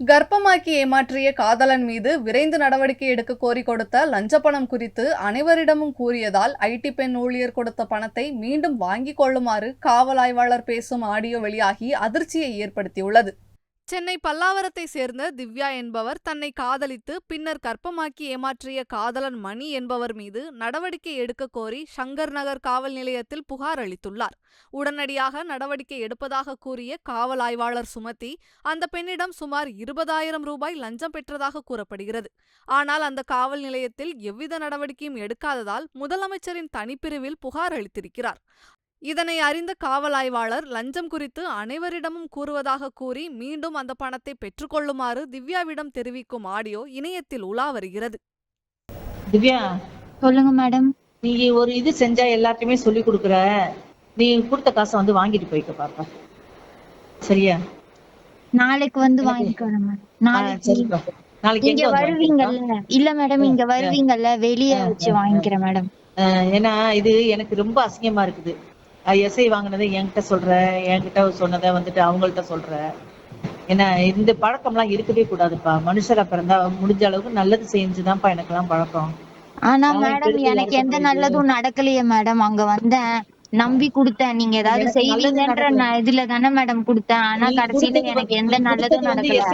கர்ப்பமாக்கி ஏமாற்றிய காதலன் மீது விரைந்து நடவடிக்கை எடுக்க கோரி கொடுத்த லஞ்ச பணம் குறித்து அனைவரிடமும் கூறியதால் ஐடி பெண் ஊழியர் கொடுத்த பணத்தை மீண்டும் வாங்கிக் கொள்ளுமாறு காவல் ஆய்வாளர் பேசும் ஆடியோ வெளியாகி அதிர்ச்சியை ஏற்படுத்தியுள்ளது. சென்னை பல்லாவரத்தை சேர்ந்த திவ்யா என்பவர் தன்னை காதலித்து பின்னர் கற்பமாக்கி ஏமாற்றிய காதலன் மணி என்பவர் மீது நடவடிக்கை எடுக்க கோரி சங்கர் நகர் காவல் நிலையத்தில் புகார் அளித்துள்ளார். உடனடியாக நடவடிக்கை எடுப்பதாக கூறிய காவல் ஆய்வாளர் சுமதி அந்த பெண்ணிடம் சுமார் இருபதாயிரம் ரூபாய் லஞ்சம் பெற்றதாக கூறப்படுகிறது. ஆனால் அந்த காவல் நிலையத்தில் எவ்வித நடவடிக்கையும் எடுக்காததால் முதலமைச்சரின் தனிப்பிரிவில் புகார் அளித்திருக்கிறார். இதனை அறிந்த காவல் ஆய்வாளர் லஞ்சம் குறித்து அனைவரிடமும் கூறுவதாக கூறி மீண்டும் அந்த பணத்தை பெற்றுக்கொள்ளுமாறு திவ்யாவிடம் தெரிவிக்கும் ஆடியோ இணையத்தில் உலா வருகிறது. திவ்யா சொல்லுங்க மேடம். நீ ஒரு இது செஞ்சா எல்லாத்தையுமே சொல்லி கொடுக்குற. நீ கொடுத்த காசை வந்து வாங்கிட்டு போய்க்க பாப்பா. சரியா? நாளைக்கு வந்து வாங்கிக்கிறேன் நாளைக்கு இங்க? வருவீங்கல்ல. இல்ல மேடம் இங்க வருவீங்கல்ல. வெளிய வச்சு வாங்கிக்கிறேன் மேடம். ஆஹ் ஏன்னா இது எனக்கு ரொம்ப அசிங்கமா இருக்குது. எஸ்ஐ வாங்கினதை என்கிட்ட சொல்ற என்கிட்ட சொன்னதை வந்துட்டு அவங்கள்ட்ட சொல்ற. ஏன்னா இந்த பழக்கம்லாம் இருக்கவே கூடாதுப்பா. மனுஷரா பிறந்தா முடிஞ்ச அளவுக்கு நல்லது செஞ்சுதான்ப்பா எனக்கெல்லாம் பழக்கம். ஆனா மேடம் எனக்கு எந்த நல்லதும் நடக்கலையே மேடம் அங்க வந்தேன். நம்பி கொடுத்தேன். நீங்க ஏதாவது செய்வீங்கன்ற இதுல தானே மேடம் கொடுத்தேன். ஆனா கடைசியில எனக்கு எந்த நல்லதும் நடக்கல.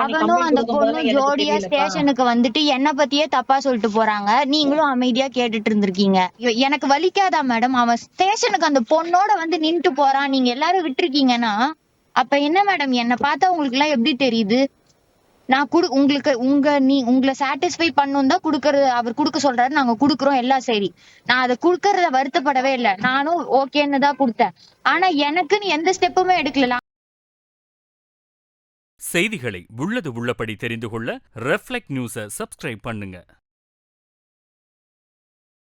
அவனும் அந்த பொண்ணும் ஜோடியா. ஸ்டேஷனுக்கு வந்துட்டு என்ன பத்தியே தப்பா சொல்லிட்டு போறாங்க. நீங்களும் அமைதியா கேட்டுட்டு இருந்திருக்கீங்க. எனக்கு வலிக்காதா மேடம் அவன் ஸ்டேஷனுக்கு அந்த பொண்ணோட வந்து நின்னுட்டு போறான். நீங்க எல்லாரும் விட்டுருக்கீங்கன்னா அப்ப என்ன மேடம் என்ன பார்த்தா உங்களுக்கு எல்லாம் எப்படி தெரியுது? நான் குடு உங்களுக்கு உங்க நீ உங்களை சாட்டிஸ்ஃபை பண்ணும் தான் குடுக்கறது அவர் குடுக்க சொல்றாரு. நாங்க கொடுக்குறோம் எல்லாம் சரி நான் அதை குடுக்கறத வருத்தப்படவே இல்லை. நானும் ஓகேன்னு தான் கொடுத்தேன். ஆனா எனக்குன்னு எந்த ஸ்டெப்புமே எடுக்கல. செய்திகளை உள்ளது உள்ளபடி தெரிந்து கொள்ள ரெஃப்ளெக்ட் நியூஸை சப்ஸ்கிரைப் பண்ணுங்க.